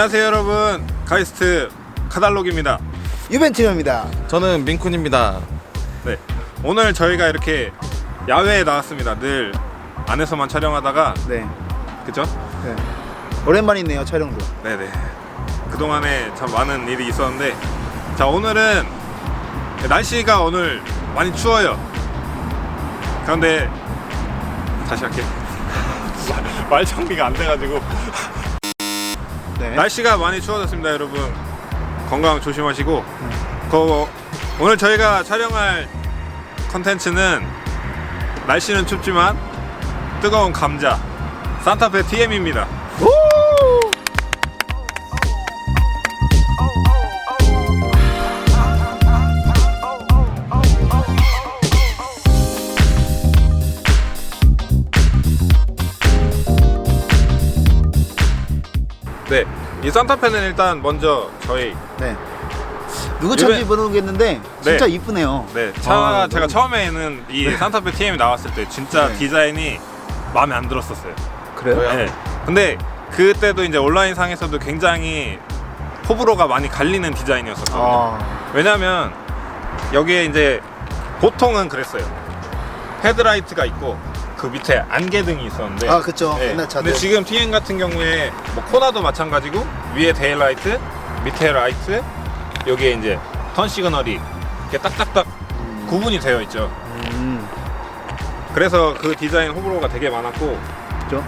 안녕하세요 여러분 가이스트 카달록입니다 유벤티너입니다. 저는 민쿤입니다. 네 오늘 저희가 이렇게 야외에 나왔습니다 늘 안에서만 촬영하다가 네. 그죠? 네. 오랜만이네요 촬영도. 네네 그동안에 참 많은 일이 있었는데 자 오늘은 날씨가 오늘 많이 추워요 그런데 다시 할게 말 정리가 안 돼가지고 네. 날씨가 많이 추워졌습니다 여러분. 건강 조심하시고. 그 오늘 저희가 촬영할 컨텐츠는 날씨는 춥지만 뜨거운 감자 산타페 TM입니다 네, 이 산타페는 일단 먼저 저희 네. 누구 차인지 모르겠는데 진짜 네. 이쁘네요. 네, 차가 아, 제가 너무- 처음에는 이 산타페 TM이 나왔을 때 진짜 네. 디자인이 마음에 안 들었었어요. 그래요? 왜요? 네. 근데 그때도 이제 온라인 상에서도 굉장히 호불호가 많이 갈리는 디자인이었었거든요. 아, 왜냐면 여기에 이제 보통은 그랬어요. 헤드라이트가 있고 그 밑에 안개등이 있었는데 아 그쵸. 네. 옛날 차들. 근데 지금 TN 같은 경우에 뭐 코나도 마찬가지고 위에 데일라이트, 밑에 라이트, 여기에 이제 턴 시그널이 이렇게 딱딱딱 구분이 되어 있죠. 음, 그래서 그 디자인 호불호가 되게 많았고 그죠.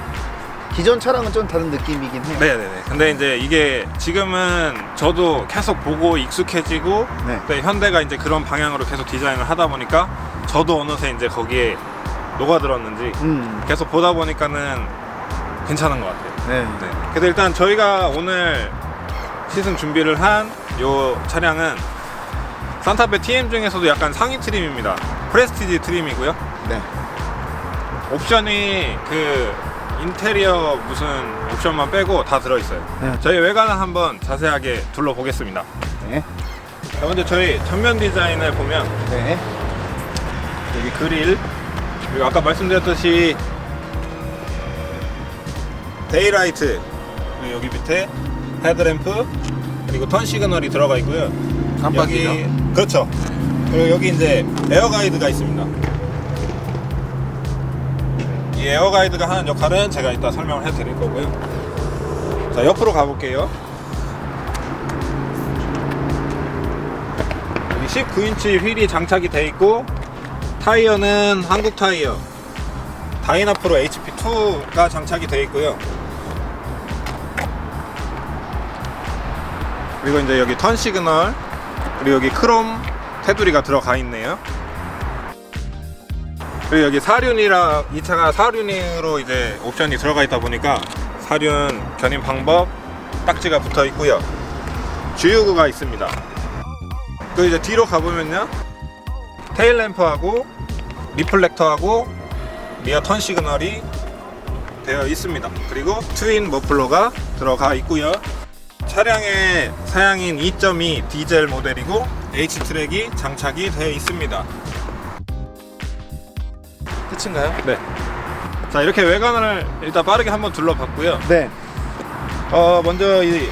기존 차랑은 좀 다른 느낌이긴 해요. 네네네. 근데 이제 이게 지금은 저도 계속 보고 익숙해지고 네. 또 현대가 이제 그런 방향으로 계속 디자인을 하다 보니까 저도 어느새 이제 거기에 녹아들었는지 음, 계속 보다 보니까는 괜찮은 것 같아요. 네. 네. 그래서 일단 저희가 오늘 시승 준비를 한 요 차량은 산타페 TM 중에서도 약간 상위 트림입니다. 프레스티지 트림이고요. 네. 옵션이 그 인테리어 무슨 옵션만 빼고 다 들어있어요. 네. 저희 외관을 한번 자세하게 둘러보겠습니다. 네. 자, 먼저 저희 전면 디자인을 보면 네. 여기 그릴 그리고 아까 말씀드렸듯이 데이라이트 그리고 여기 밑에 헤드램프 그리고 턴 시그널이 들어가 있고요. 깜빡이요? 여기 그렇죠. 그리고 여기 이제 에어 가이드가 있습니다. 이 에어 가이드가 하는 역할은 제가 이따 설명을 해드릴 거고요. 자 옆으로 가볼게요. 여기 19인치 휠이 장착이 돼 있고 타이어는 한국 타이어 다이나프로 HP2가 장착이 돼 있고요. 그리고 이제 여기 턴 시그널 그리고 여기 크롬 테두리가 들어가 있네요. 그리고 여기 사륜이라 이 차가 사륜으로 이제 옵션이 들어가 있다 보니까 사륜 견인 방법 딱지가 붙어 있고요. 주유구가 있습니다. 그 이제 뒤로 가보면요. 테일 램프하고 리플렉터하고 리어 턴 시그널이 되어 있습니다. 그리고 트윈 머플러가 들어가 있고요. 차량의 사양인 2.2 디젤 모델이고 H 트랙이 장착이 되어 있습니다. 끝인가요? 네. 자 이렇게 외관을 일단 빠르게 한번 둘러봤고요. 네. 어 먼저 이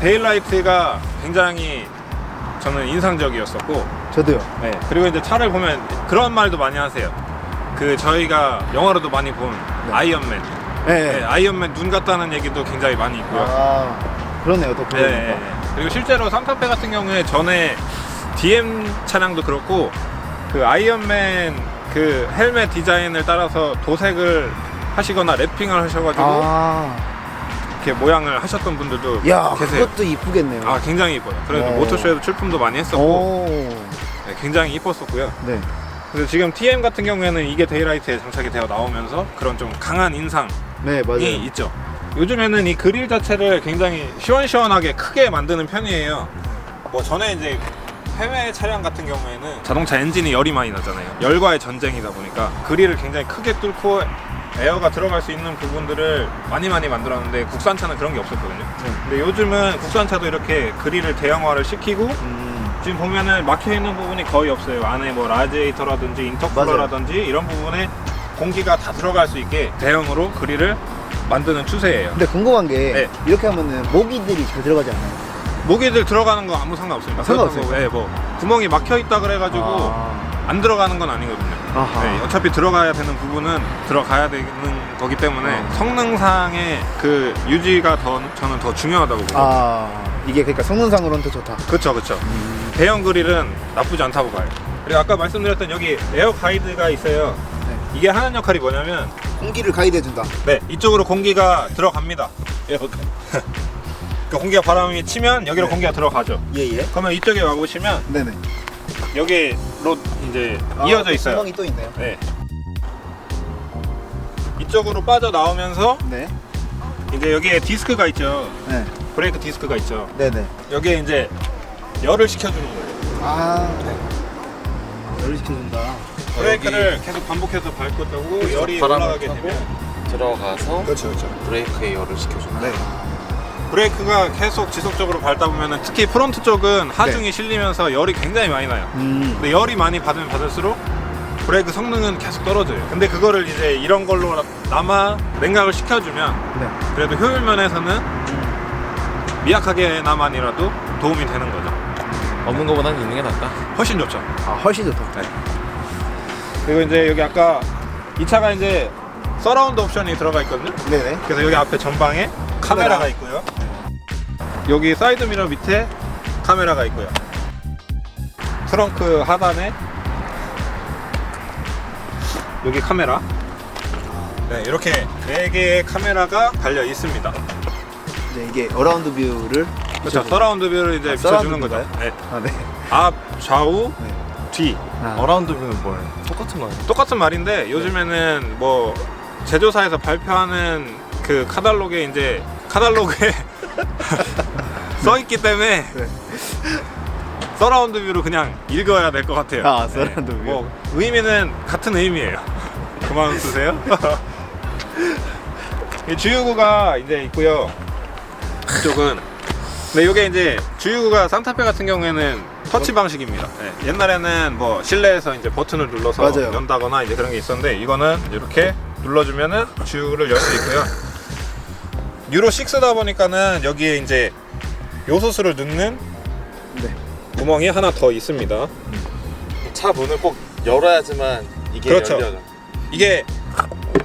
데일라이트가 굉장히 저는 인상적이었었고 저도요. 네. 그리고 이제 차를 보면 그런 말도 많이 하세요. 그 저희가 영화로도 많이 본 아이언맨. 네. 네, 아이언맨 눈 같다는 얘기도 굉장히 많이 있고요. 아, 그러네요. 또 네, 그러네요. 네, 네. 그리고 실제로 산타페 같은 경우에 전에 DM 차량도 그렇고 그 아이언맨 그 헬멧 디자인을 따라서 도색을 하시거나 랩핑을 하셔가지고 아, 이렇게 모양을 하셨던 분들도 야, 계세요. 그것도 이쁘겠네요. 아 굉장히 이뻐요. 그래도 어. 모토쇼에도 출품도 많이 했었고 오, 네, 굉장히 이뻤었고요. 네. 그래서 지금 TM 같은 경우에는 이게 데이라이트에 장착이 되어 나오면서 그런 좀 강한 인상이 네, 맞아요. 있죠. 요즘에는 이 그릴 자체를 굉장히 시원시원하게 크게 만드는 편이에요. 뭐 전에 이제 해외 차량 같은 경우에는 자동차 엔진이 열이 많이 나잖아요. 열과의 전쟁이다 보니까 그릴을 굉장히 크게 뚫고 에어가 들어갈 수 있는 부분들을 많이 많이 만들었는데 국산차는 그런 게 없었거든요. 네. 근데 요즘은 국산차도 이렇게 그릴을 대형화를 시키고 음, 지금 보면은 막혀 있는 부분이 거의 없어요. 안에 뭐 라디에이터라든지 인터쿨러라든지 이런 부분에 공기가 다 들어갈 수 있게 대형으로 그릴을 만드는 추세예요. 근데 궁금한 게 네. 이렇게 하면은 모기들이 잘 들어가지 않나요? 모기들 들어가는 거 아무 상관없습니다. 아, 상관없어요? 예, 뭐 구멍이 막혀 있다 그래가지고 아. 안 들어가는 건 아니거든요. 아하. 네, 어차피 들어가야 되는 부분은 들어가야 되는 거기 때문에 어. 성능상의 그 유지가 더 저는 더 중요하다고 보거든요. 아 이게 그러니까 성능상으로는 더 좋다. 그렇죠, 그렇죠. 대형 그릴은 나쁘지 않다고 봐요. 그리고 아까 말씀드렸던 여기 에어 가이드가 있어요. 네. 이게 하는 역할이 뭐냐면 공기를 가이드해준다. 네 이쪽으로 공기가 들어갑니다. 에어 가이드. 그러니까 공기가 바람이 치면 여기로 네. 공기가 들어가죠. 예예. 그러면 이쪽에 와 보시면 네네. 여기로 이제 아, 이어져 또 있어요. 구멍이 또 있네요. 네. 이쪽으로 빠져 나오면서 네. 이제 여기에 디스크가 있죠. 네. 브레이크 디스크가 있죠. 네네. 여기에 이제 열을 식혀주는 거예요. 아. 열을 시켜준다. 브레이크를 계속 반복해서 밟고 열이 바람을 올라가게 타고 되면 들어가서 그렇죠, 그렇죠. 브레이크에 열을 식혀준다. 네. 브레이크가 계속 지속적으로 밟다 보면은 특히 프론트 쪽은 하중이 실리면서 열이 굉장히 많이 나요. 음. 근데 열이 많이 받으면 받을수록 브레이크 성능은 계속 떨어져요. 근데 그거를 이제 이런 걸로 남아 냉각을 시켜주면 네. 그래도 효율 면에서는 미약하게나만이라도 도움이 되는 거죠. 없는 것보다는 있는 게 낫다. 훨씬 좋죠. 아 훨씬 좋다. 그리고 이제 여기 아까 이 차가 이제 서라운드 옵션이 들어가 있거든요. 네네. 그래서 여기 앞에 전방에 카메라가 카메라. 있고요. 여기 사이드 미러 밑에 카메라가 있고요. 트렁크 하단에 여기 카메라. 네, 이렇게 네 개의 카메라가 달려 있습니다. 네, 이게 어라운드 뷰를 그렇죠. 서라운드 뷰를 이제 아, 비춰주는 서라운드 거죠. 네. 아 네. 앞, 좌우, 네. 뒤. 아, 어라운드 뷰는 뭐예요? 똑같은 거예요? 똑같은 말인데 요즘에는 뭐 제조사에서 발표하는 그 카달로그에 이제 카달로그에 써 있기 때문에 네. 서라운드 뷰로 그냥 읽어야 될 것 같아요. 아, 서라운드 뷰. 뭐 의미는 같은 의미예요. 그만 쓰세요. 이 주유구가 이제 있고요. 이쪽은 근데 이게 이제 주유구가 산타페 같은 경우에는 터치 방식입니다. 네, 옛날에는 뭐 실내에서 이제 버튼을 눌러서 맞아요. 연다거나 이제 그런 게 있었는데 이거는 이렇게 눌러주면은 주유구를 열 수 있고요. 유로 6다 보니까는 여기에 이제 요소수를 넣는 네. 구멍이 하나 더 있습니다. 차 문을 꼭 열어야지만 이게 그렇죠. 열려요. 이게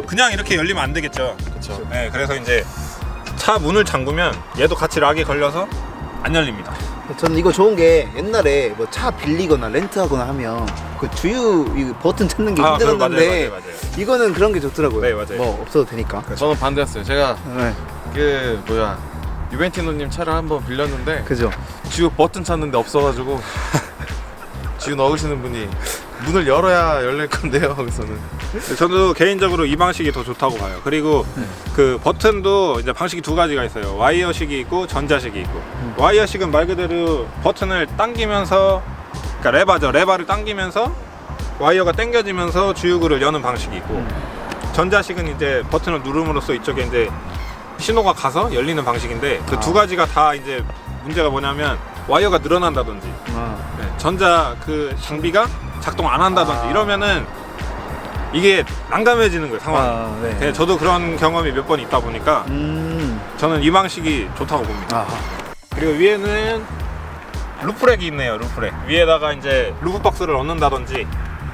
그냥 이렇게 열리면 안 되겠죠. 그렇죠. 네, 그래서 이제 차 문을 잠그면 얘도 같이 락이 걸려서 안 열립니다. 저는 이거 좋은 게 옛날에 뭐 차 빌리거나 렌트하거나 하면 그 주유 이 버튼 찾는 게 아, 그거 힘들었는데 맞아요, 맞아요, 맞아요. 이거는 그런 게 좋더라고요. 네, 맞아요. 뭐 없어도 되니까. 저는 반대였어요. 제가 네. 그 뭐야 유벤티노님 차를 한번 빌렸는데 그죠. 주유 버튼 찾는데 없어가지고 주유 넣으시는 분이 문을 열어야 열릴 건데요. 거기서는 저도 개인적으로 이 방식이 더 좋다고 봐요. 그리고 그 버튼도 이제 방식이 두 가지가 있어요. 와이어식이 있고 전자식이 있고. 와이어식은 말 그대로 버튼을 당기면서 그러니까 레바죠. 레바를 당기면서 와이어가 당겨지면서 주유구를 여는 방식이 있고 전자식은 이제 버튼을 누름으로써 이쪽에 이제 신호가 가서 열리는 방식인데 그 두 아. 가지가 다 이제 문제가 뭐냐면 와이어가 늘어난다든지 아, 네, 전자 그 장비가 작동 안 한다든지 아. 이러면은 이게 난감해지는 거예요 상황 이. 아, 네. 네, 저도 그런 경험이 몇 번 있다 보니까 음. 저는 이 방식이 좋다고 봅니다. 아하. 그리고 위에는 루프렉이 있네요. 루프렉 위에다가 이제 루프 박스를 얻는다든지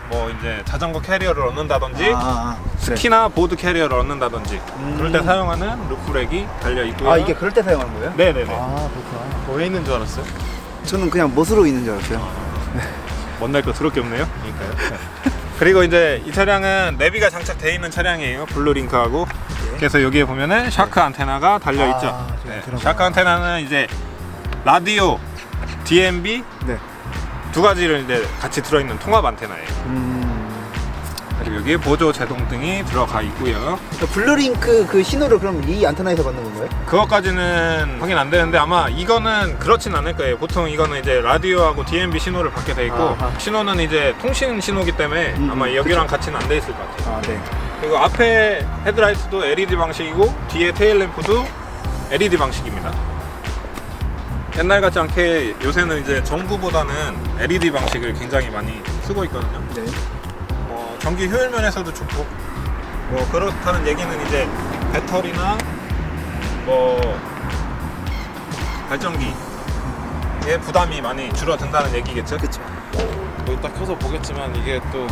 뭐 이제 자전거 캐리어를 얻는다든지 아, 아, 네. 스키나 보드 캐리어를 얻는다든지 음. 그럴 때 사용하는 루프렉이 달려 있고요. 아 이게 그럴 때 사용하는 거예요? 네네네. 아 그렇구나. 왜 있는 줄 알았어요? 저는 그냥 멋으로 있는 줄 알았어요. 못날 거 더럽게 없네요. 그러니까요. 그리고 이제 이 차량은 내비가 장착되어 있는 차량이에요. 블루링크하고. 예. 그래서 여기에 보면은 샤크 안테나가 달려 있죠. 아, 좀 네, 들어가요. 샤크 안테나는 이제 라디오, DMB 네. 두 가지를 이제 같이 들어있는 통합 안테나예요. 음. 여기에 보조 제동 등이 들어가 있고요. 블루링크 그 신호를 그럼 이 안테나에서 받는 건가요? 그것까지는 확인 안 되는데 아마 이거는 그렇진 않을 거예요. 보통 이거는 이제 라디오하고 DMB 신호를 받게 돼 있고 아하. 신호는 이제 통신 신호기 때문에 음, 아마 여기랑 같이는 안 돼 있을 것 같아요. 아 네. 그리고 앞에 헤드라이트도 LED 방식이고 뒤에 테일 램프도 LED 방식입니다. 옛날 같지 않게 요새는 이제 전구보다는 LED 방식을 굉장히 많이 쓰고 있거든요. 네. 뭐 전기 효율 면에서도 좋고 뭐 그렇다는 얘기는 이제 배터리나 뭐 발전기에 부담이 많이 줄어든다는 얘기겠죠? 그쵸. 여기 딱 켜서 보겠지만 이게 또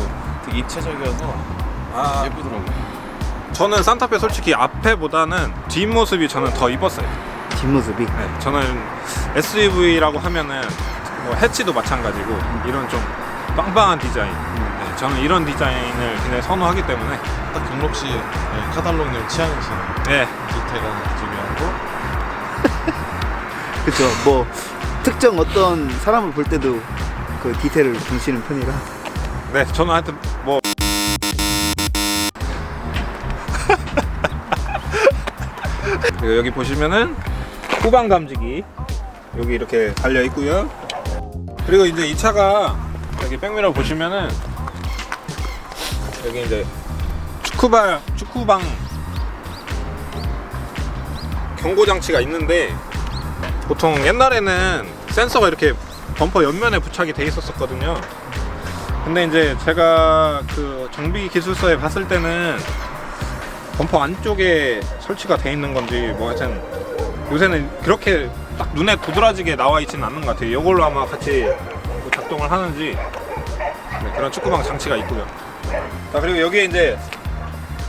되게 입체적이어서 아, 예쁘더라고요. 저는 산타페 솔직히 앞에보다는 뒷모습이 저는 더 이뻤어요. 뒷모습이. 네, 저는 SUV라고 하면은 뭐 해치도 마찬가지고 이런 좀 빵빵한 디자인. 네, 저는 이런 디자인을 굉장히 선호하기 때문에 딱 경록 씨 네, 카달롱님 취향이신 네, 디테가 중요하고 그쵸. 뭐 특정 어떤 사람을 볼 때도 그 디테일을 보시는 편이라. 네, 저는 하여튼 뭐 그리고 여기 보시면은 후방 감지기 여기 이렇게 달려 있고요. 그리고 이제 이 차가 여기 백미러 보시면은 여기 이제 축구방 축구방 경고 장치가 있는데 보통 옛날에는 센서가 이렇게 범퍼 옆면에 부착이 돼 있었었거든요. 근데 이제 제가 그 정비 기술서에 봤을 때는 범퍼 안쪽에 설치가 돼 있는 건지 뭐 하여튼 요새는 그렇게 딱 눈에 도드라지게 나와 있지는 않는 것 같아요. 이걸로 아마 같이 뭐 작동을 하는지 네, 그런 축구방 장치가 있고요. 자 그리고 여기에 이제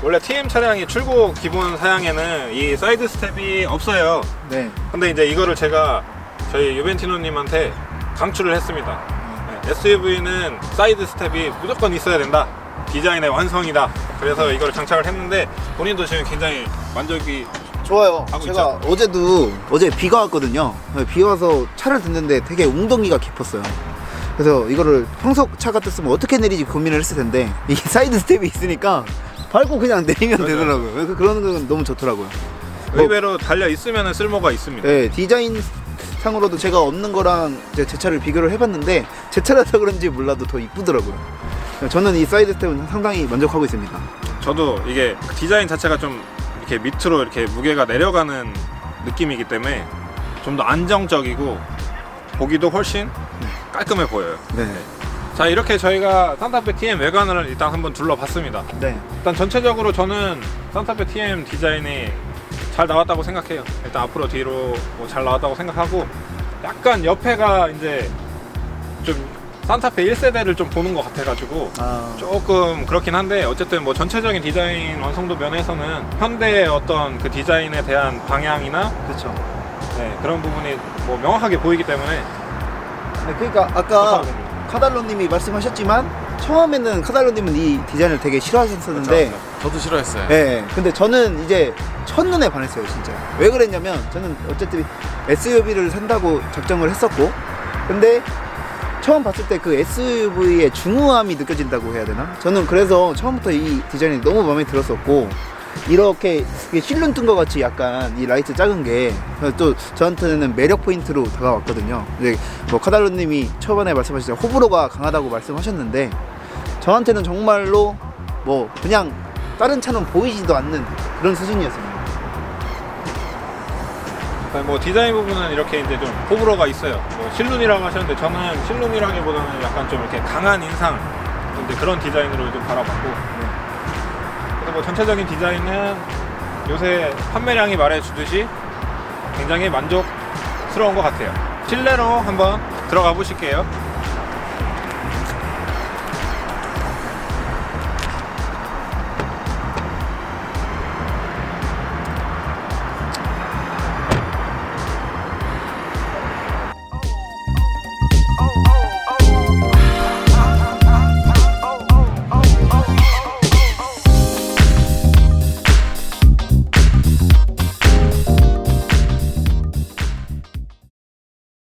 원래 TM 차량이 출고 기본 사양에는 이 사이드 스텝이 없어요. 네. 근데 이제 이거를 제가 저희 유벤티노님한테 강추를 했습니다. 네, SUV는 사이드 스텝이 무조건 있어야 된다. 디자인의 완성이다. 그래서 이걸 장착을 했는데 본인도 지금 굉장히 만족이 좋아요. 하고 제가 어제도 어제 비가 왔거든요. 비 와서 차를 듣는데 되게 웅덩이가 깊었어요. 그래서 이거를 평소 차 같았으면 어떻게 내리지 고민을 했을 텐데 이 사이드 스텝이 있으니까 밟고 그냥 내리면 맞아요. 되더라고요. 그래서 그런 건 너무 좋더라고요. 뭐 의외로 달려 있으면 쓸모가 있습니다. 네, 디자인 상으로도 제가 없는 거랑 이제 제 차를 비교를 해봤는데 제 차라서 그런지 몰라도 더 이쁘더라고요. 저는 이 사이드 스텝은 상당히 만족하고 있습니다. 저도 이게 디자인 자체가 좀 이렇게 밑으로 이렇게 무게가 내려가는 느낌이기 때문에 좀 더 안정적이고 보기도 훨씬 깔끔해 보여요. 네. 자 이렇게 저희가 산타페 TM 외관을 일단 한번 둘러봤습니다. 네. 일단 전체적으로 저는 산타페 TM 디자인이 잘 나왔다고 생각해요. 일단 앞으로 뒤로 뭐 잘 나왔다고 생각하고 약간 옆에가 이제 좀 산타페 1세대를 좀 보는 것 같아가지고 아, 조금 그렇긴 한데 어쨌든 뭐 전체적인 디자인 완성도 면에서는 현대의 어떤 그 디자인에 대한 방향이나 그렇죠. 네, 그런 부분이 뭐 명확하게 보이기 때문에 네, 그러니까 아까. 카달로님이 말씀하셨지만 처음에는 카달로님은 이 디자인을 되게 싫어하셨었는데 저도 싫어했어요. 네, 근데 저는 이제 첫눈에 반했어요, 진짜. 왜 그랬냐면, 저는 어쨌든 SUV를 산다고 작정을 했었고, 근데 처음 봤을 때 그 SUV의 중후함이 느껴진다고 해야 되나? 저는 그래서 처음부터 이 디자인이 너무 마음에 들었었고, 이렇게 실눈 뜬 것 같이 약간 이 라이트 작은 게 또 저한테는 매력 포인트로 다가왔거든요. 근데 뭐 카달로님이 초반에 말씀하셨죠 호불호가 강하다고 말씀하셨는데 저한테는 정말로 뭐 그냥 다른 차는 보이지도 않는 그런 수준이었습니다. 일단 뭐 디자인 부분은 이렇게 이제 좀 호불호가 있어요. 뭐 실눈이라고 하셨는데 저는 실눈이라기보다는 약간 좀 이렇게 강한 인상 그런 디자인으로 좀 바라봤고. 뭐 전체적인 디자인은 요새 판매량이 말해주듯이 굉장히 만족스러운 것 같아요. 실내로 한번 들어가 보실게요.